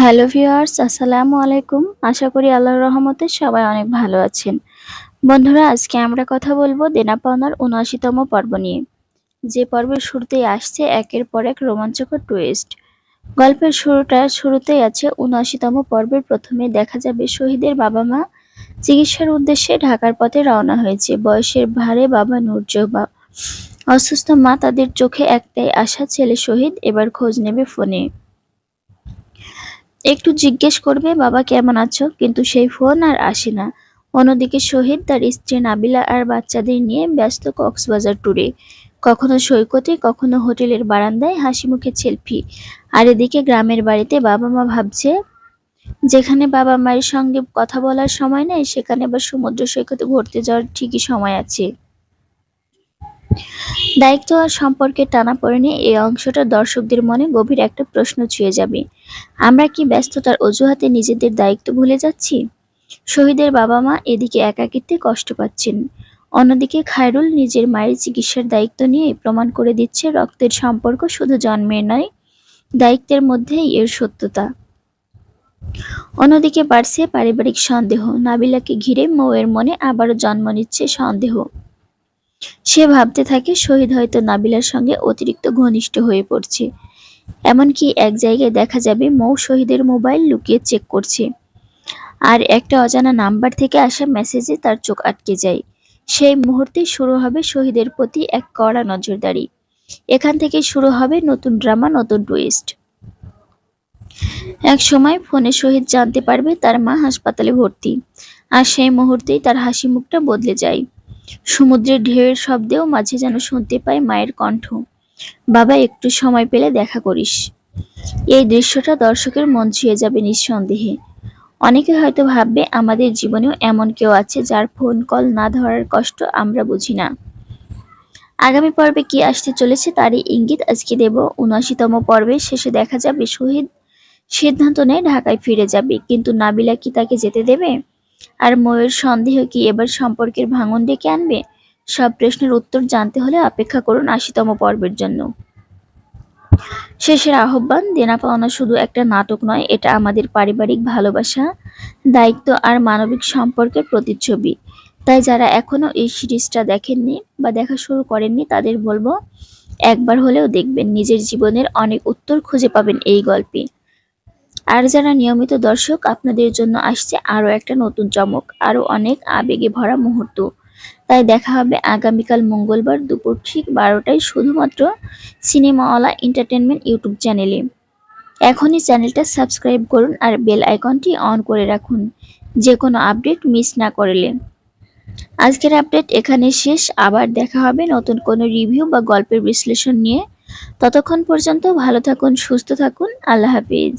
Hello viewers, আসসালামু আলাইকুম। আশা করি আল্লাহর রহমতে সবাই অনেক ভালো আছেন। বন্ধুরা, আজকে আমরা কথা বলব দেনা পাওনার উনআশিতম পর্ব নিয়ে। যে পর্বের শুরুতেই আসছে একের পর এক রোমাঞ্চকর টুইস্ট গল্পের শুরুটা, শুরুতেই আছে উনআশিতম পর্বের প্রথমে দেখা যাবে শহীদের বাবা মা চিকিৎসার উদ্দেশ্যে ঢাকার পথে রওনা হয়েছে। বয়সের ভারে বাবা নূরজবা অসুস্থ মা তাদের চোখে একটাই আশা, ছেলে শহীদ, এবার খোঁজ নেবে ফোনে। একটু জিজ্ঞেস করবে, বাবা, কেমন আছো? কিন্তু সেই ফোন আর আসে না। অন্যদিকে শহীদ তার স্ত্রী নাবিলা আর বাচ্চাদের নিয়ে ব্যস্ত কক্সবাজার ট্যুরে। কখনো সৈকতে, কখনো হোটেলের বারান্দায় হাসি মুখে সেলফি। আর এদিকে গ্রামের বাড়িতে বাবা মা ভাবছে, যেখানে বাবা মায়ের সঙ্গে কথা বলার সময় নেই, সেখানে আবার সমুদ্র সৈকতে ঘুরতে যাওয়ার ঠিকই সময় আছে। দায়িত্ব আর সম্পর্কে টানা পড়েনি, এই অংশটা দর্শকদের মনে গভীর একটা প্রশ্ন ছুঁয়ে যাবে। আমরা কি ব্যস্ততার অজুহাতে নিজেদের দায়িত্ব ভুলে যাচ্ছি? শহীদের বাবা মা এদিকে একাকিত্বে কষ্ট পাচ্ছেন। অন্যদিকে খায়রুল নিজের মায়ের চিকিৎসার দায়িত্ব নিয়ে প্রমাণ করে দিচ্ছে, রক্তের সম্পর্ক শুধু জন্মের নয়, দায়িত্বের মধ্যেই এর সত্যতা। অন্যদিকে বাড়ছে পারিবারিক সন্দেহ, নাবিলাকে ঘিরে মৌয়ের মনে আবারও জন্ম নিচ্ছে সন্দেহ। সে ভাবতে থাকে শহীদ হয়তো নাবিলার সঙ্গে অতিরিক্ত ঘনিষ্ঠ হয়ে পড়ছে। এমনকি এক জায়গায় দেখা যাবে মৌ শহীদের মোবাইল লুকিয়ে চেক করছে। আর একটা অজানা নাম্বার থেকে আসা মেসেজে তার চোখ আটকে যায়। সেই মুহূর্তে শুরু হবে শহীদের প্রতি এক কড়া নজরদারি। এখান থেকে শুরু হবে নতুন ড্রামা, নতুন টুইস্ট। এক সময় ফোনে শহীদ জানতে পারবে তার মা হাসপাতালে ভর্তি। আর সেই মুহূর্তেই তার হাসি মুখটা বদলে যায়। সমুদ্রের ঢেউয়ের শব্দেও মাঝে যেন শুনতে পায় মায়ের কণ্ঠ। বাবা, একটু সময় পেলে দেখা করিস। এই দৃশ্যটা দর্শকের মন ছুঁয়ে যাবে নিঃসন্দেহে। অনেকে হয়তো ভাববে, আমাদের জীবনেও এমন কেউ আছে যার ফোন কল না ধরার কষ্ট আমরা বুঝি না। আগামী পর্বে কি আসতে চলেছে তারই ইঙ্গিত আজকে দেব। উনআশিতম পর্বে শেষে দেখা যাবে শহীদ সিদ্ধান্ত নেয় ঢাকায় ফিরে যাবে। কিন্তু নাবিলা কি তাকে যেতে দেবে? আর ময়ূর সন্দেহ কি এবার সম্পর্কের ভাঙন ডেকে আনবে? সব প্রশ্নের উত্তর জানতে হলে অপেক্ষা করুন আশিতম পর্বের জন্য। শেষের আহ্বান দেনা পাওনা শুধু একটা নাটক নয়, এটা আমাদের পারিবারিক ভালোবাসা, দায়িত্ব আর মানবিক সম্পর্কের প্রতিচ্ছবি। তাই যারা এখনও এই সিরিজটা দেখেননি বা দেখা শুরু করেননি, তাদের বলব, একবার হলেও দেখবেন নিজের জীবনের অনেক উত্তর খুঁজে পাবেন এই গল্পে। আর যারা নিয়মিত দর্শক, আপনাদের জন্য আসছে আরও একটা নতুন চমক, আরও অনেক আবেগে ভরা মুহূর্ত। তাই দেখা হবে আগামীকাল মঙ্গলবার দুপুর ঠিক বারোটায় শুধুমাত্র সিনেমাওয়ালা এন্টারটেনমেন্ট ইউটিউব চ্যানেলে। এখনই চ্যানেলটা সাবস্ক্রাইব করুন আর বেল আইকনটি অন করে রাখুন যে কোনো আপডেট মিস না করলে। আজকের আপডেট এখানে শেষ। আবার দেখা হবে নতুন কোনো রিভিউ বা গল্পের বিশ্লেষণ নিয়ে। ততক্ষণ পর্যন্ত ভালো থাকুন, সুস্থ থাকুন। আল্লাহ হাফিজ।